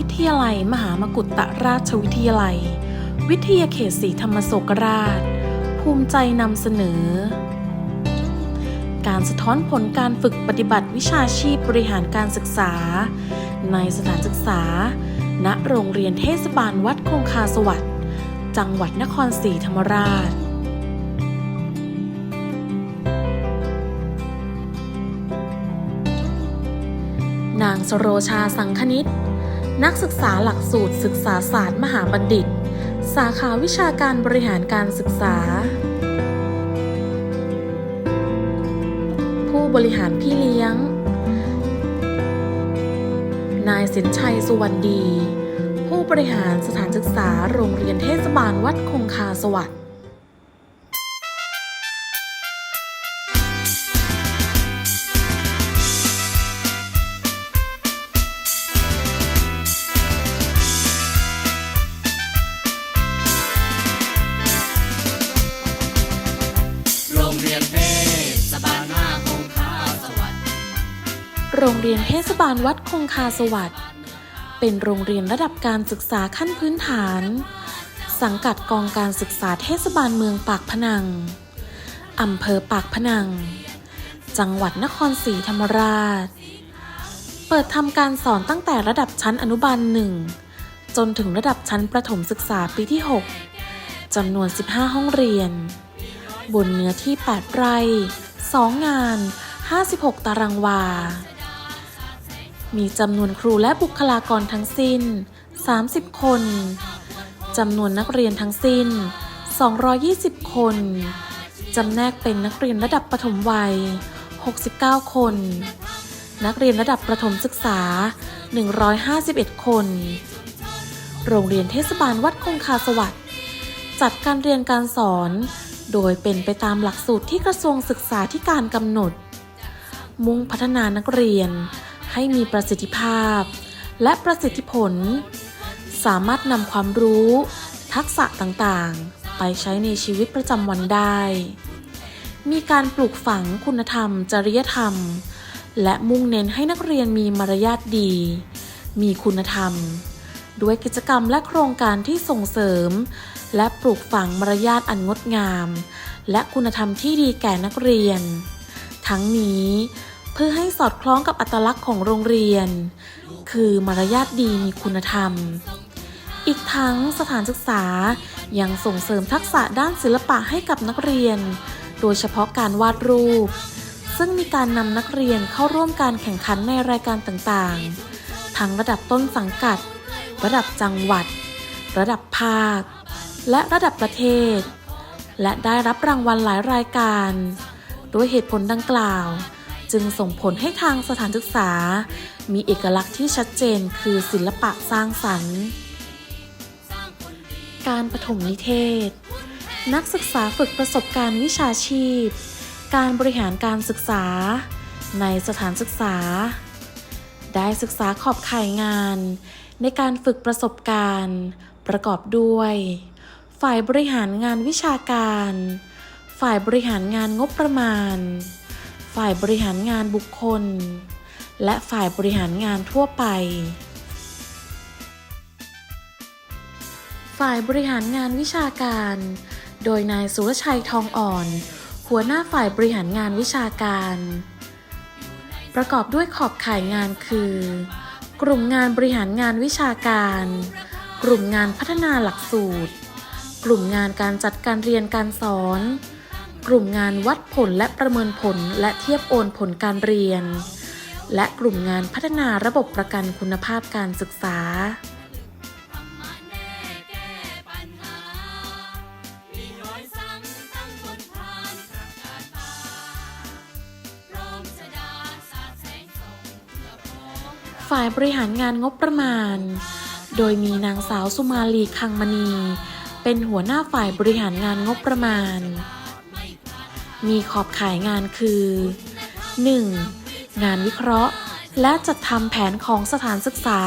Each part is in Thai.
วิทยาลัยมหามกุฏราชวิทยาลัย วิทยาเขตศรีธรรมโศกราช ภูมิใจนำเสนอ การสะท้อนผลการฝึกปฏิบัติวิชาชีพบริหารการศึกษา ในสถานศึกษา ณโรงเรียนเทศบาลวัดคงคาสวัสดิ์จังหวัดนครศรีธรรมราชนางสโรชาสังคณิต นักศึกษาหลักสูตรศึกษาศาสตร์มหาบัณฑิต สาขาวิชาการบริหารการศึกษา ผู้บริหารพี่เลี้ยง นายสินชัยสุวรรณดี ผู้บริหารสถานศึกษาโรงเรียนเทศบาลวัดคงคาสวัสดิ์ โรงเรียนเทศบาลวัดคงคาสวัสดิ์เป็นโรงเรียนระดับการศึกษาขั้นพื้นฐาน สังกัดกองการศึกษาเทศบาลเมืองปากพนัง อำเภอปากพนัง จังหวัดนครศรีธรรมราช เปิดทำการสอนตั้งแต่ระดับชั้นอนุบาลหนึ่งจนถึงระดับชั้นประถมศึกษาปีที่ 6 จำนวน 15 ห้องเรียน บนเนื้อที่ 8 ไร่ 2 งาน 56 ตารางวา มีจำนวนครูและบุคลากรทั้งสิ้น 30 คน จำนวนนักเรียนทั้งสิ้น 220 คน จำแนกเป็นนักเรียนระดับประถมวัย 69 คน นักเรียนระดับประถมศึกษา 151 คน โรงเรียนเทศบาลวัดคงคาสวัสดิ์จัดการเรียนการสอน โดยเป็นไปตามหลักสูตรที่กระทรวงศึกษาธิการกำหนด มุ่งพัฒนานักเรียน ให้มีประสิทธิภาพ และประสิทธิผล สามารถนำความรู้ ทักษะต่างๆ ไปใช้ในชีวิตประจำวันได้ มีการปลูกฝังคุณธรรม จริยธรรม และมุ่งเน้นให้นักเรียนมีมารยาทดี มีคุณธรรม ด้วยกิจกรรมและโครงการที่ส่งเสริม และปลูกฝังมารยาทอันงดงาม และคุณธรรมที่ดีแก่นักเรียน ทั้งนี้ เพื่อให้สอดคล้องกับอัตลักษณ์ของโรงเรียน คือมารยาทดีมีคุณธรรม อีกทั้งสถานศึกษายังส่งเสริมทักษะด้านศิลปะให้กับนักเรียน โดยเฉพาะการวาดรูป ซึ่งมีการนำนักเรียนเข้าร่วมการแข่งขันในรายการต่างๆ ทั้งระดับต้นสังกัด ระดับจังหวัด ระดับภาค และระดับประเทศ และได้รับรางวัลหลายรายการ ด้วยเหตุผลดังกล่าว จึงส่งผลให้ทางสถานศึกษา มีเอกลักษณ์ที่ชัดเจนคือศิลปะสร้างสรรค์ การปฐมนิเทศ นักศึกษาฝึกประสบการณ์วิชาชีพ การบริหารการศึกษา ในสถานศึกษา ได้ศึกษาขอบข่ายงาน ในการฝึกประสบการณ์ ประกอบด้วย ฝ่ายบริหารงานวิชาการฝ่ายบริหารงานงบประมาณ ฝ่ายบริหารงานบุคคล และฝ่ายบริหารงานทั่วไป ฝ่ายบริหารงานวิชาการ โดยนายสุรชัยทองอ่อน หัวหน้าฝ่ายบริหารงานวิชาการ ประกอบด้วยขอบข่ายงานคือ กลุ่มงานบริหารงานวิชาการ กลุ่มงานพัฒนาหลักสูตร กลุ่มงานการจัดการเรียนการสอน กลุ่มงานวัดผลและประเมินผลและเทียบโอนผลการเรียน และกลุ่มงานพัฒนาระบบประกันคุณภาพการศึกษามาแน่แก้ปัญหามีน้อยซ้ำตั้งบนทางประกาศมาพร้อมจะดาสาดแสงส่องเพื่อพ้องเราฝ่ายบริหารงานงบประมาณ โดยมีนางสาวสุมาลีคังมณี เป็นหัวหน้าฝ่ายบริหารงานงบประมาณ มีขอบขายงานคือ 1. งานวิเคราะห์ และจัดทำแผนของสถานศึกษา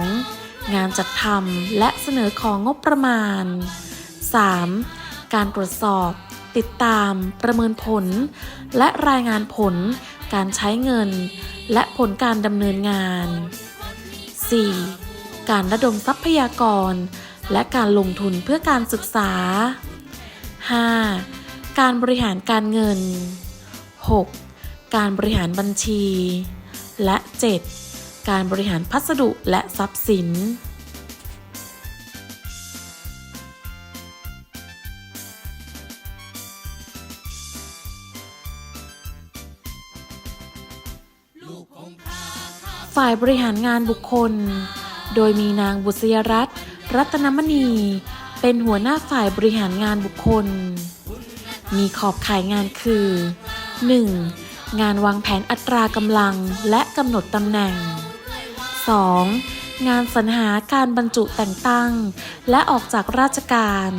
2. งานจัดทำและเสนอของงบประมาณ 3. การตรวจสอบ ติดตาม ประเมินผล และรายงานผล การใช้เงิน และผลการดำเนินงาน 4. การระดมทรัพยากร และการลงทุนเพื่อการศึกษา 5. การบริหารการเงิน 6. การบริหารบัญชี และ 7. การบริหารพัสดุและทรัพย์สินฝ่ายบริหารงานบุคคล โดยมีนางบุษยรัตน์รัตนมณี เป็นหัวหน้าฝ่ายบริหารงานบุคคล มีขอบข่ายงานคือ 1. งานวางแผนอัตรากำลังและกำหนดตำแหน่ง 2. งานสรรหาการบรรจุแต่งตั้ง และออกจากราชการ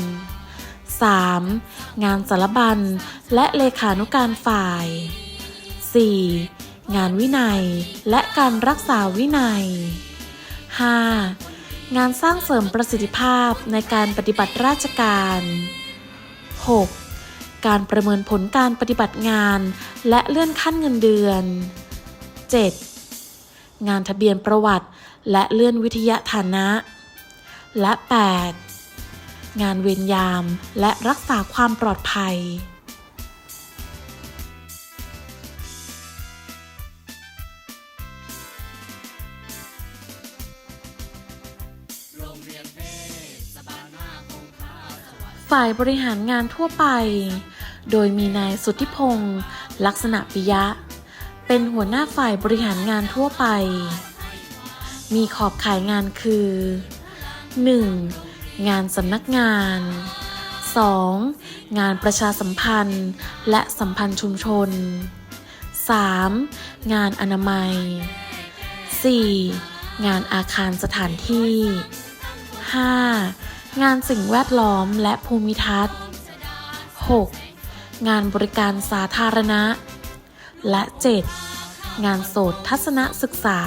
3. งานสารบัญและเลขานุการฝ่าย 4. งานวินัยและการรักษาวินัย 5. งานสร้างเสริมประสิทธิภาพในการปฏิบัติราชการ 6. การประเมินผลการปฏิบัติงาน และเลื่อนขั้นเงินเดือน 7. งานทะเบียนประวัติ และเลื่อนวิทยาฐานะ และ 8. งานเวรยามและรักษาความปลอดภัยฝ่ายบริหารงานทั่วไป โดยมีนายสุทธิพงศ์ลักษณะปิยะ เป็นหัวหน้าฝ่ายบริหารงานทั่วไป มีขอบขายงานคือ 1. งานสำนักงาน 2. งานประชาสัมพันธ์และสัมพันธ์ชุมชน 3. งานอนามัย 4. งานอาคารสถานที่ 5. งานสิ่งแวดล้อมและภูมิทัศน์ 6. งานบริการสาธารณะ และ 7. งานโสตทัศนศึกษา